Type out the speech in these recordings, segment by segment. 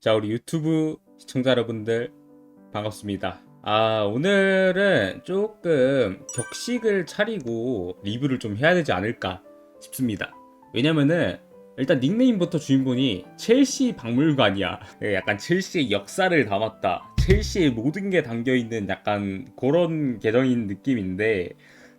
자, 우리 유튜브 시청자 여러분들 반갑습니다. 아, 오늘은 조금 격식을 차리고 리뷰를 좀 해야 되지 않을까 싶습니다. 왜냐면은 일단 닉네임부터 주인공이 첼시 박물관이야. 네, 약간 첼시의 역사를 담았다. 첼시의 모든 게 담겨 있는 약간 그런 계정인 느낌인데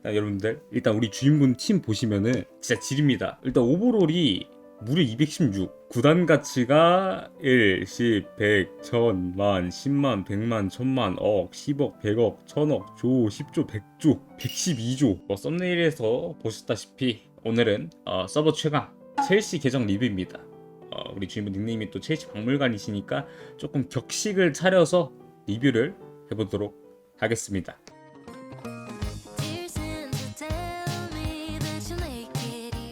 자, 여러분들 일단 우리 주인공 팀 보시면은 진짜 지립니다. 일단 오버롤이 무려 216 구단 가치가 1, 10, 100, 1000, 만, 10만, 100만, 1000만, 억, 10억, 100억, 1000억, 조, 10조, 100조, 112조. 뭐 썸네일에서 보셨다시피 오늘은 어, 서버 최강 첼시 계정 리뷰입니다. 어, 우리 주인분 닉네임이 또 첼시 박물관이시니까 조금 격식을 차려서 리뷰를 해보도록 하겠습니다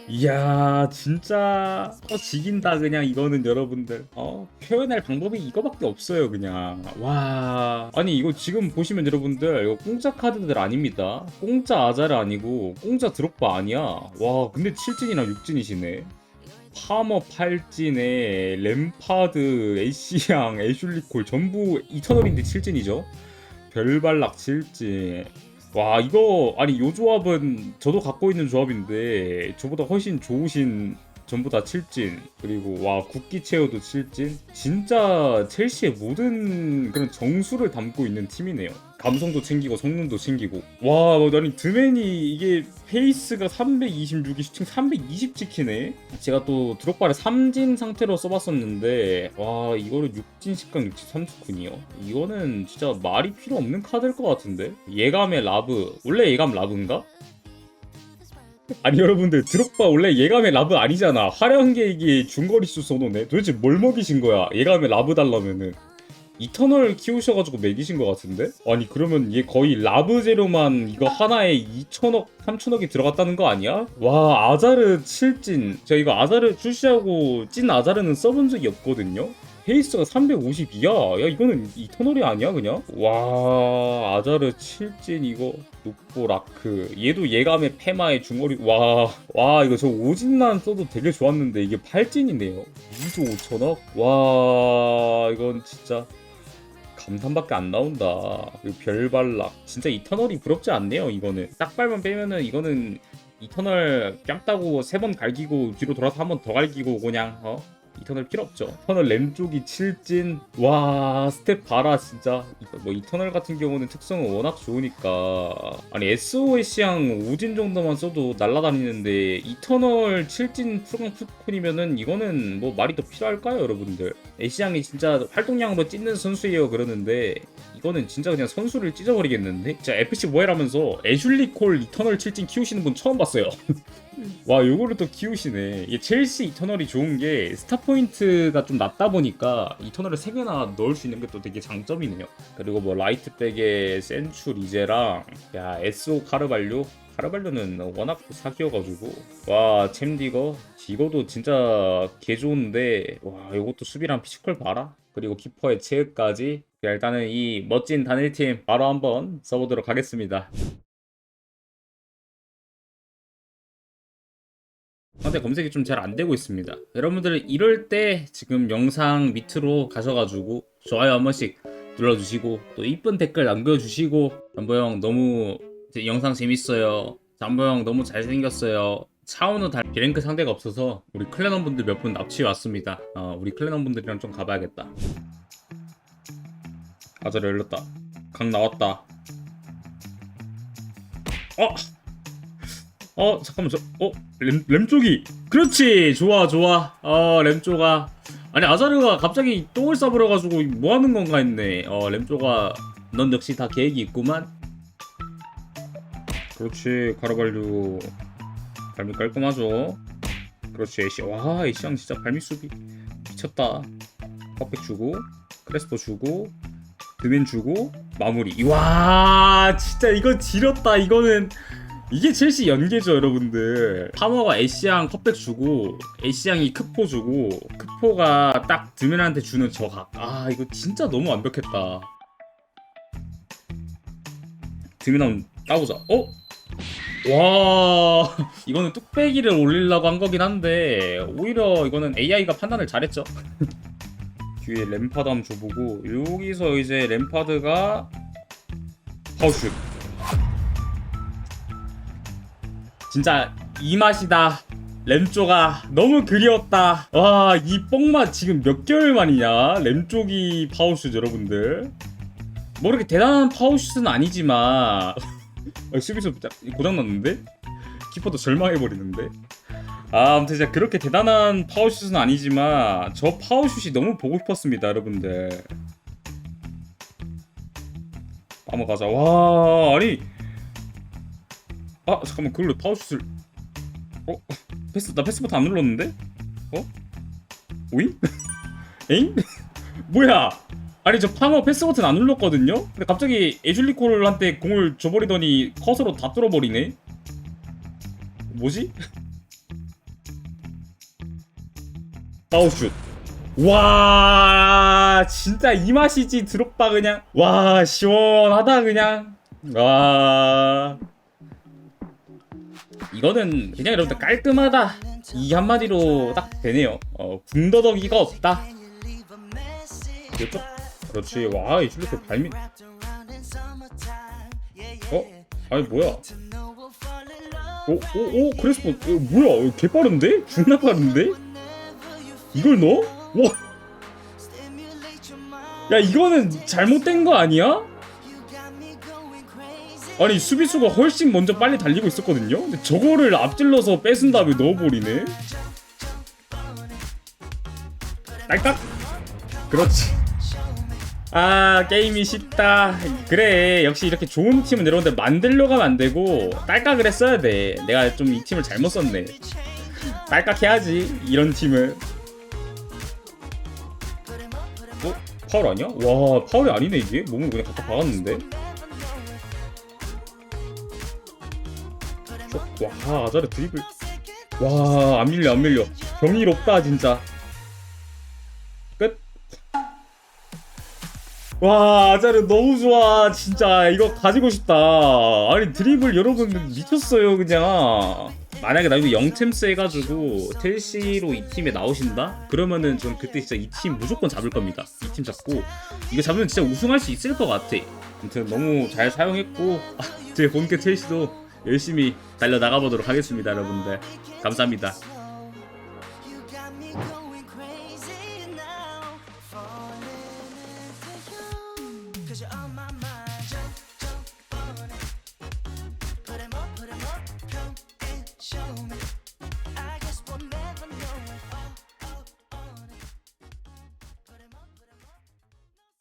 이야 진짜 터지긴다 그냥 이거는 여러분들. 어? 표현할 방법이 이거밖에 없어요 그냥. 와. 아니 이거 지금 보시면 여러분들 이거 공짜 카드들 아닙니다. 공짜 아자르 아니고 공짜 드롭바 아니야. 와 근데 7진이랑 6진이시네. 파머 8진에 램파드 에이시양 애슐리콜 전부 2,000원인데 7진이죠? 별발락 7진 와 이거 아니 요 조합은 저도 갖고 있는 조합인데 저보다 훨씬 좋으신 전부 다 7진 그리고 와 국기 체어도 7진. 진짜 첼시의 모든 그런 정수를 담고 있는 팀이네요. 감성도 챙기고 성능도 챙기고. 와 아니 드맨이 이게 페이스가 326이 슈팅 320 찍히네. 제가 또 드롭바를 3진 상태로 써봤었는데 와 이거를 6진 10강 63스쿤이요? 이거는 진짜 말이 필요 없는 카드일 것 같은데? 예감의 라브. 원래 예감 라브인가? 아니 여러분들 드롭바 원래 예감의 라브 아니잖아. 화려한 게 이게 중거리수 선호네. 도대체 뭘 먹이신 거야? 예감의 라브 달라면은. 이터널 키우셔가지고 먹이신 것 같은데? 아니 그러면 얘 거의 라브 재료만 이거 하나에 2천억 3천억이 들어갔다는 거 아니야? 와 아자르 7진. 제가 이거 아자르 출시하고 찐 아자르는 써본 적이 없거든요 페이스가 352야? 야 이거는 이터널이 아니야 그냥? 와 아자르 7진 이거 노포 라크. 얘도 예감의 페마의 중거리. 와, 와 이거 저 오진난 써도 되게 좋았는데 이게 8진이네요. 2조 5천억? 와 이건 진짜 감탄밖에 안 나온다. 별발락. 진짜 이터널이 부럽지 않네요 이거는. 딱발만 빼면은 이거는 이터널 뺨 따고 세 번 갈기고 뒤로 돌아서 한 번 더 갈기고 그냥 어 이 터널 필요 없죠. 이터널 램 쪽이 7진. 와, 스텝 봐라, 진짜. 뭐 이 터널 같은 경우는 특성은 워낙 좋으니까. 아니, SOS양 5진 정도만 써도 날아다니는데, 이 터널 7진 풀강 풀콘이면은 이거는 뭐 말이 더 필요할까요, 여러분들? 애시양이 진짜 활동량으로 찢는 선수예요, 그러는데, 이거는 진짜 그냥 선수를 찢어버리겠는데? 진짜 FC 모엘하면서 애슐리 콜 이터널 7진 키우시는 분 처음 봤어요. 와 요거를 또 키우시네. 이게 첼시 이터널이 좋은 게 스타 포인트가 좀 낮다 보니까 이터널을 3개나 넣을 수 있는 게 또 되게 장점이네요. 그리고 뭐 라이트백에 센츄 리제랑 야 SO 카르발료 카르발료는 워낙 사기여가지고. 와 챔디거? 이거도 진짜 개 좋은데 와 이것도 수비랑 피지컬 봐라. 그리고 키퍼의 체육까지. 일단은 이 멋진 단일팀 바로 한번 써보도록 하겠습니다 현재 검색이 좀 잘 안 되고 있습니다. 여러분들 이럴 때 지금 영상 밑으로 가셔가지고 좋아요 한 번씩 눌러주시고 또 이쁜 댓글 남겨주시고 잠보 형 너무 제 영상 재밌어요. 잠보 형 너무 잘생겼어요. 차은우 달 비랭크 상대가 없어서 우리 클랜원 분들 몇 분 납치 왔습니다. 어, 우리 클랜원 분들이랑 좀 가봐야겠다. 아자리 열렸다. 강 나왔다. 어! 어 잠깐만 저어램 램쪽이. 그렇지. 좋아 좋아. 어 램쪽아. 아니 아자르가 갑자기 똥을 싸버려가지고 뭐 하는 건가 했네. 어 램쪽아 넌 역시 다 계획이 있구만. 그렇지. 가라발류. 발밑 깔끔하죠. 그렇지. 애쉬 와 애쉬양 진짜 발밑 수비. 미쳤다. 퍼펙 주고 크레스포 주고 드맨 주고 마무리. 와 진짜 이거 지렸다. 이거는 이게 첼시 연계죠 여러분들. 파머가 애쉬양 컵백 주고 애쉬양이 크포 주고 크포가 딱 드맨한테 주는 저각. 아 이거 진짜 너무 완벽했다. 한번 따보자. 어? 와 이거는 뚝배기를 올리려고 한 거긴 한데 오히려 이거는 AI가 판단을 잘했죠. 뒤에 램파드 한번 줘보고 여기서 이제 램파드가 파우슛 진짜 이 맛이다. 램조가 너무 그리웠다. 와 이 뽕맛 지금 몇 개월 만이냐? 램쪽이 파우슛 여러분들. 뭐 이렇게 대단한 파우슛은 아니지만. 어, 수비수 고장났는데? 키퍼도 절망해버리는데? 아, 아무튼 진짜 그렇게 대단한 파워슛은 아니지만 저 파워슛이 너무 보고 싶었습니다 여러분들. 한번 가자. 와 아니 아 잠깐만 그걸로 파워슛을 어? 패스 나 패스부터 안 눌렀는데? 어? 오잉? 에잉? 뭐야 아니 저 팡어 패스 버튼 안 눌렀거든요? 근데 갑자기 에줄리콜한테 공을 줘버리더니 커서로 다 뚫어버리네 뭐지? 파우슛 와 진짜 이 맛이지 드롭바 그냥 와 시원하다 그냥 와 이거는 그냥 여러분들 깔끔하다 이 한마디로 딱 되네요 어 군더더기가 없다 이쪽 그렇지 와 이 줄리콜 발밑 어? 아니 뭐야 오, 오, 오, 크레스포, 어, 뭐야, 어, 개 빠른데? 존나 빠른데? 이걸 넣어? 와. 야, 이거는 잘못된 거 아니야? 아니, 수비수가 훨씬 먼저 빨리 달리고 있었거든요? 근데 저거를 앞질러서 뺏은 다음에 넣어버리네? 딸깍! 그렇지. 아 게임이 쉽다 그래 역시 이렇게 좋은 팀은 여러분들 만들려고 하면 안 되고 딸깍을 했어야 돼 내가 좀 이 팀을 잘못 썼네 딸깍 해야지 이런 팀을 어? 파울 아니야? 와 파울이 아니네 이게 몸을 그냥 갖다 박았는데 와 아자르 드리블. 와 안 밀려 안 밀려. 경이롭다 진짜. 끝. 와 아자르 너무 좋아 진짜. 이거 가지고 싶다. 아니 드리블 여러분 미쳤어요 그냥. 만약에 나중에 영챔스 해가지고 텔시로 이 팀에 나오신다? 그러면은 전 그때 진짜 이 팀 무조건 잡을 겁니다. 이 팀 잡고. 이거 잡으면 진짜 우승할 수 있을 것 같아. 아무튼 너무 잘 사용했고. 제 본캐 텔시도 열심히 달려 나가보도록 하겠습니다 여러분들. 감사합니다